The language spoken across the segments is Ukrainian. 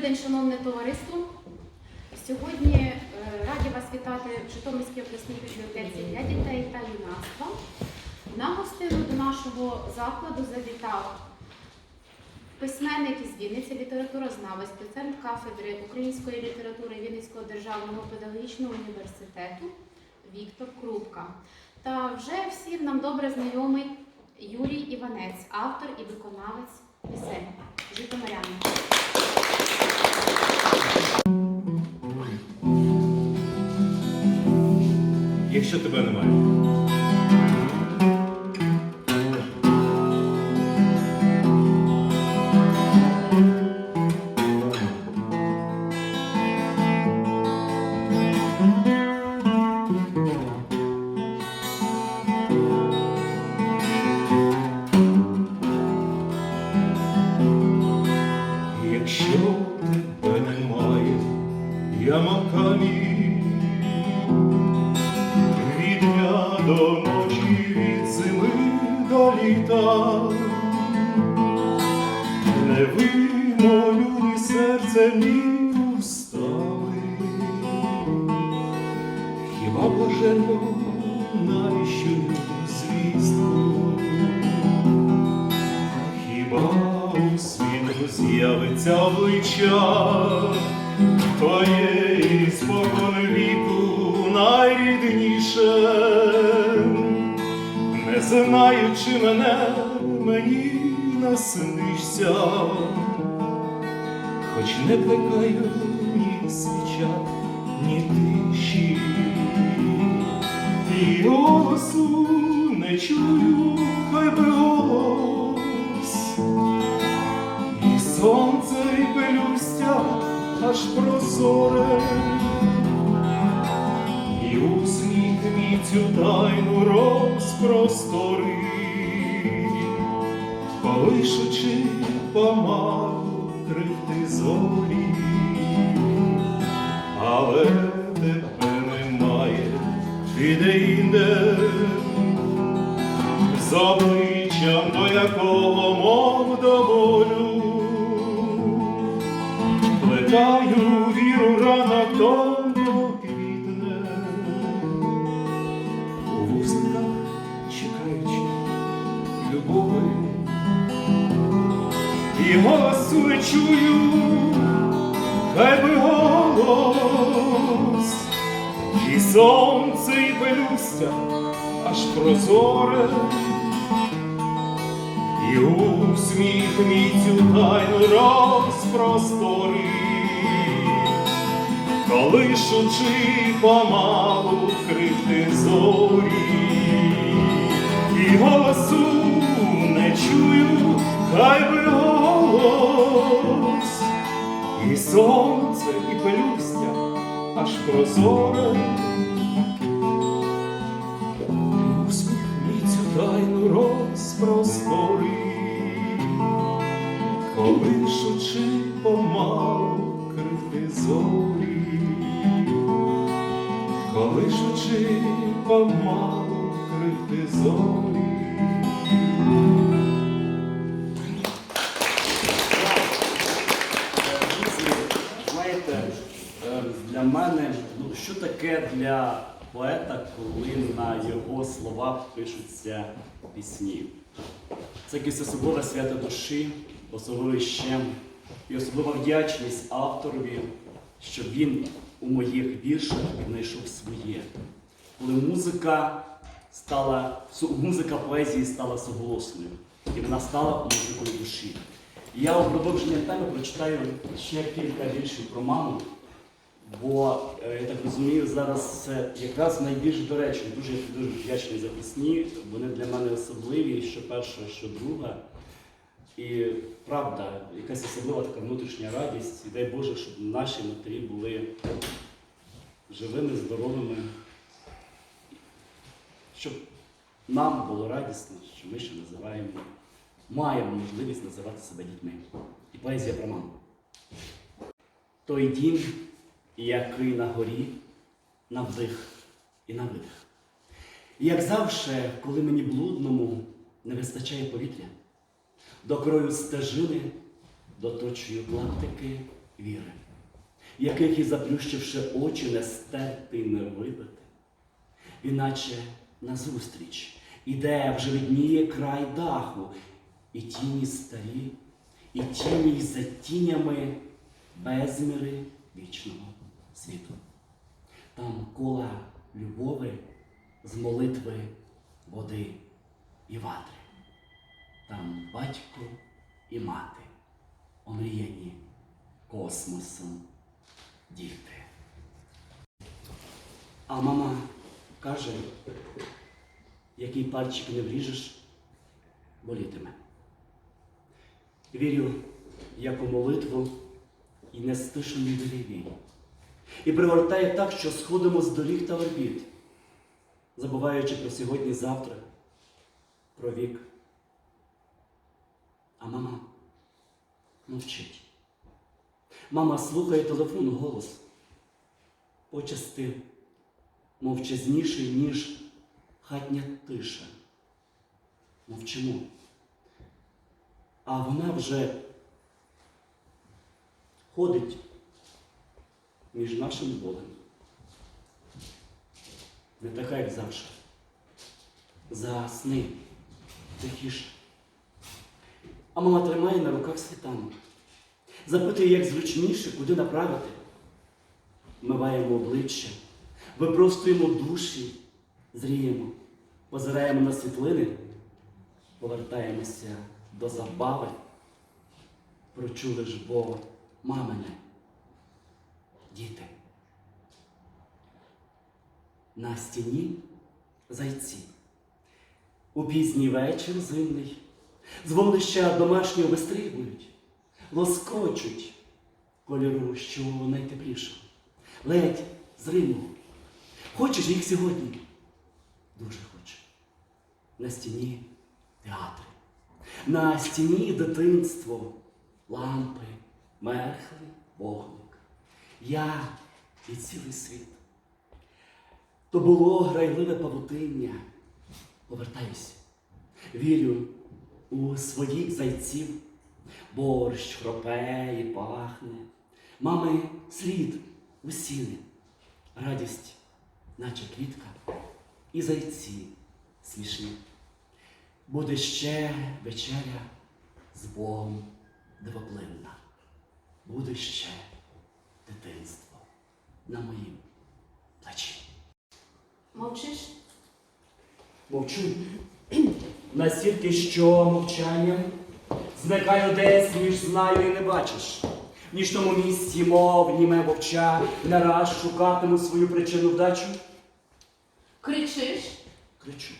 Добрий день, шановне товариство. Сьогодні е, раді вас вітати в Житомирській обласній бібліотеці для дітей та юнацтва. На гостину до нашого закладу завітав письменник із Вінниці, літературознавець, доцент кафедри української літератури Вінницького державного педагогічного університету Віктор Крупка. Та вже всім нам добре знайомий Юрій Іванець, автор і виконавець пісень. Житомиряни. Якщо тебе немає. Обличчя твоєї спокон віку найрідніше, не знаючи мене, мені наснишся, хоч не плекаю ні свіча, ні тиші, і голосу аж прозоре, і усміх мій цю тайну розпростори, полишучи помалу крити зорі, чую, хай би голос, і сонце, і пелюстя аж прозоре. І усміх мій цю тайну розпростори, колишучи помалу крихти зорі, і голосу не чую, хай би сонце, і пелюстя аж прозоре. Усміх цю тайну розпростори, колишучи помалу крити зорі, колишучи помалу крити зорі. Таке для поета, коли на його словах пишуться пісні? Це якесь особливе свято душі, особливий щем і особлива вдячність авторові, що він у моїх віршах віднайшов своє. Коли музика стала, музика поезії стала суголосною, і вона стала музикою душі. Я у продовження теми прочитаю ще кілька віршів про маму, бо е, я так розумію, зараз це якраз найбільш доречно. Дуже дуже вдячний за пісні. Вони для мене особливі, що перша, що друга. І правда, якась особлива така внутрішня радість. І дай Боже, щоб наші матері були живими, здоровими, щоб нам було радісно, що ми ще називаємо, маємо можливість називати себе дітьми. І поезія про маму. Той дім, який на горі, на вдих і на видих. І як завше, коли мені блудному не вистачає повітря, до крою стежини доточую клаптики віри, яких і заплющивши очі, не стерти й не видати. Він наче назустріч іде, вже видніє край даху, і тіні старі, і тіні за тінями безміри вічного світу. Там кола любови з молитви води і ватри. Там батько і мати, омріяні космосом діти. А мама каже, який пальчик не вріжеш, болітиме. Вірю, як у молитву і не стишений вірій. І пригортає так, що сходимо з доріг та орбіт, забуваючи про сьогодні завтра, про вік. А мама мовчить. Мама слухає телефон голос. Почасти мовчазніший, ніж хатня тиша. Мовчимо. А вона вже ходить між нашим болем. Не така, як завжди. Засни тихіше. А мама тримає на руках світанок. Запитує, як зручніше, куди направити. Миваємо обличчя, випростуємо душі, зріємо, позираємо на світлини, повертаємося до забави. Прочули ж бо мамине, діти. На стіні зайці. У пізній вечір зимний, з вогнища домашнього вистрибують, лоскочуть кольору, що найтепліше, ледь з Риму. Хочеш їх сьогодні? Дуже хочу. На стіні театри, на стіні дитинство, лампи, мерхли, вогник. Я і цілий світ. То було грайливе павутиння. Повертаюся. Вірю у своїх зайців. Борщ хропе і пахне. Мами слід у сіни. Радість, наче квітка, і зайці смішні. Буде ще вечеря з Богом дивоплинна. Буде ще дитинство на моїм плечі. Мовчиш? Мовчу. Настільки, що мовчанням зникаю десь, ніж знаю і не бачиш. Ніж тому місці, мов німе вовча, не раз шукатиму свою причину вдачу. Кричиш? Кричу.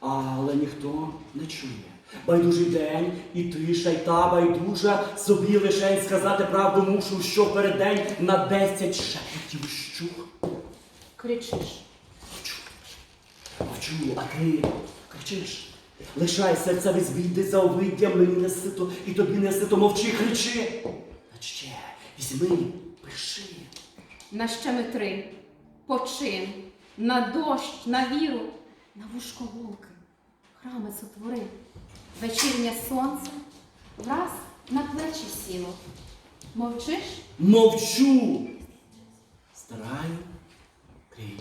Але ніхто не чує. Байдужий день і тиша, й та байдужа, собі лишень сказати правду мушу, що передень на десять шепотів щух. Кричиш. Мовчу. Мовчу, а ти кричиш. Лишай серця візбійди за овиддям, мені не сито, і тобі не сито, мовчи, кричи. А ще візьми, пиши. На щеметри, почин, на дощ, на віру, на вушко волки, храми сотвори, вечірнє сонце враз на плечі сіло. Мовчиш? Мовчу. Стараю крій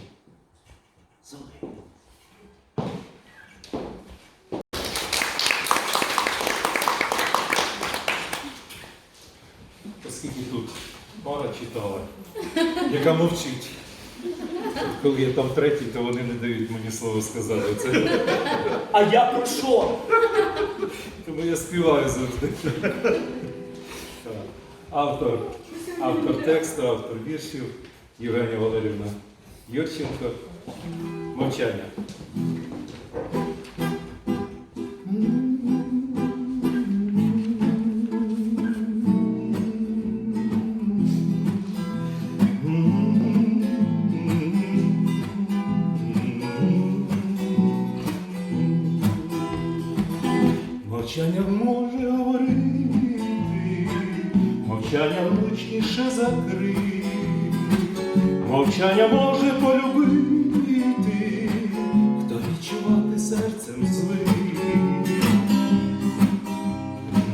золи. Оскільки тут пара читала, яка мовчить. Коли я там третій, то вони не дають мені слово сказати. Це, А я про що? Тому я співаю завжди. Автор, автор тексту, автор віршів Євгенія Валерівна Юрченко. Мовчання. Мовчання може говорити, мовчання влучніше закрити, мовчання може полюбити, хто відчувати серцем злий.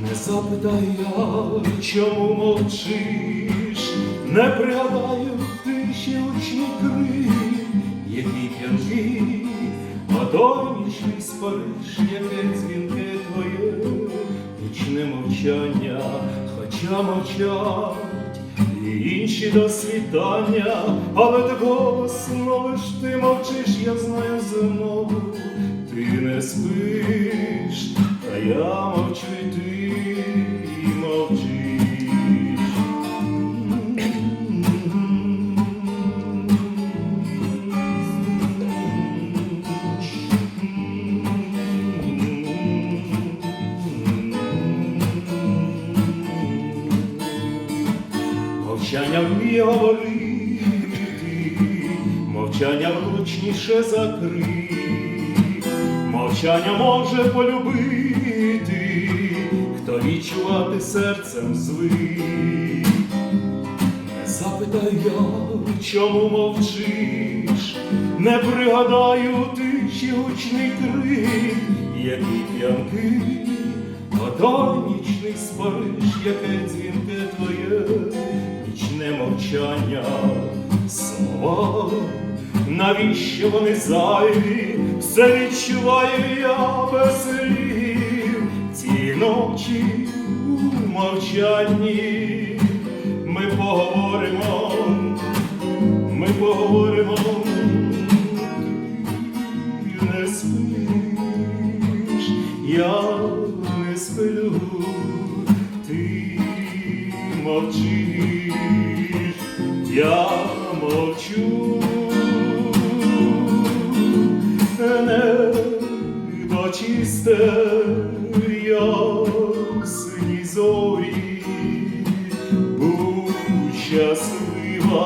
Не запитай я, чому мовчиш, не пригадаю тиші учні крик, який п'янкий, а той нічний спариш, яке дзвінки твоє, нічне мовчання, хоча мовчать. І інші до світання, але ти голосно лиш ти мовчиш, я знаю знову, ти не спиш, та я мовчу і ти говорити, мовчання влучніше закрити, мовчання може полюбити, хто відчувати серцем звик. Не запитай я, чому мовчиш, не пригадаю тиші гучний крик, який п'янкий, а нічний спариш, яке дзвінке твоє, нічне мовчання, слова, навіщо вони зайві, все відчуваю я без слів, ці ночі у мовчанні. Ми поговоримо, ми поговоримо, чисте, ясні зорі, будь щаслива,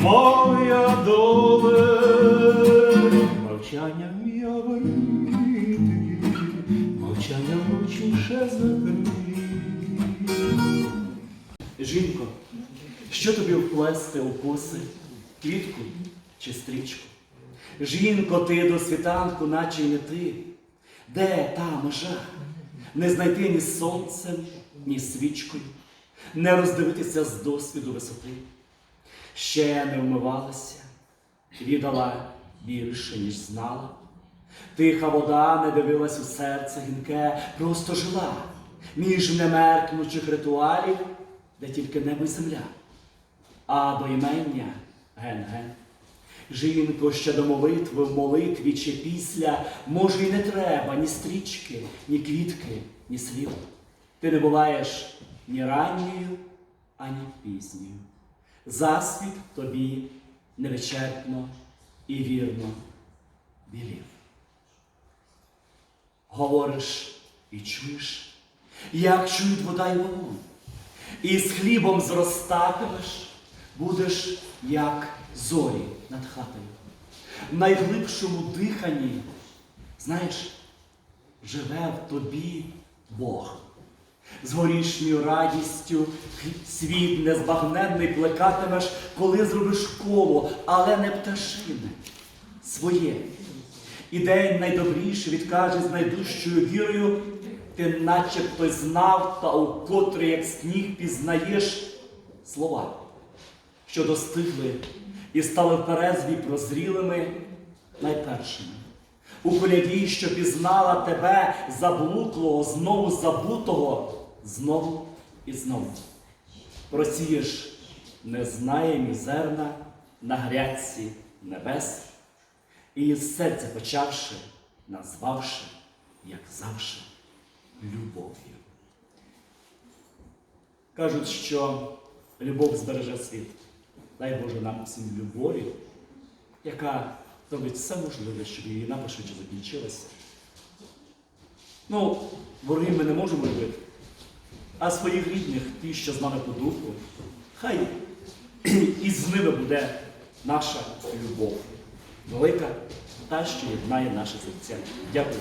моя доле, мовчання вміє говорити, мовчання влучніше закрити. Жінко, що тобі вплести у коси, квітку чи стрічку? Жінко, ти до світанку, наче й не ти. Де та межа? Не знайти ні сонцем, ні свічкою, не роздивитися з досвіду висоти. Ще не вмивалася, віддала більше, ніж знала. Тиха вода не дивилась у серце гінке, просто жила між немеркнучих ритуалів, де тільки небо й земля, а до імення ген-ген. Жінко, ще до молитви в молитві чи після, може, й не треба ні стрічки, ні квітки, ні слів. Ти не буваєш ні ранньою, ані пізньою. Засвіт тобі невичерпно і вірно білів. Говориш і чуєш, як чують вода й вогонь. І з хлібом зростатимеш, будеш як зорі над хатою. В найглибшому диханні, знаєш, живе в тобі Бог. З горішньою радістю світ незбагненний плекатимеш, коли зробиш коло, але не пташине, своє. І день найдобріший відкаже з найдужчою вірою, ти начебто знав та у котрий, як сніг, пізнаєш слова, що достигли і стали в перезві прозрілими найпершими. У коляді, що пізнала тебе заблуклого, знову забутого, знову і знову. Просієш незнаємі зерна на грядці небес, і із серця почавши, назвавши, як завше, любов'ю. Кажуть, що любов збереже світ. Дай Боже нам всім любові, яка робить все можливе, щоб її напошвидше закінчилася. Ну, ворогів ми не можемо любити, а своїх рідних, ті, що з нами по духу, хай і з ними буде наша любов. Велика та, що єднає наше серця. Дякую.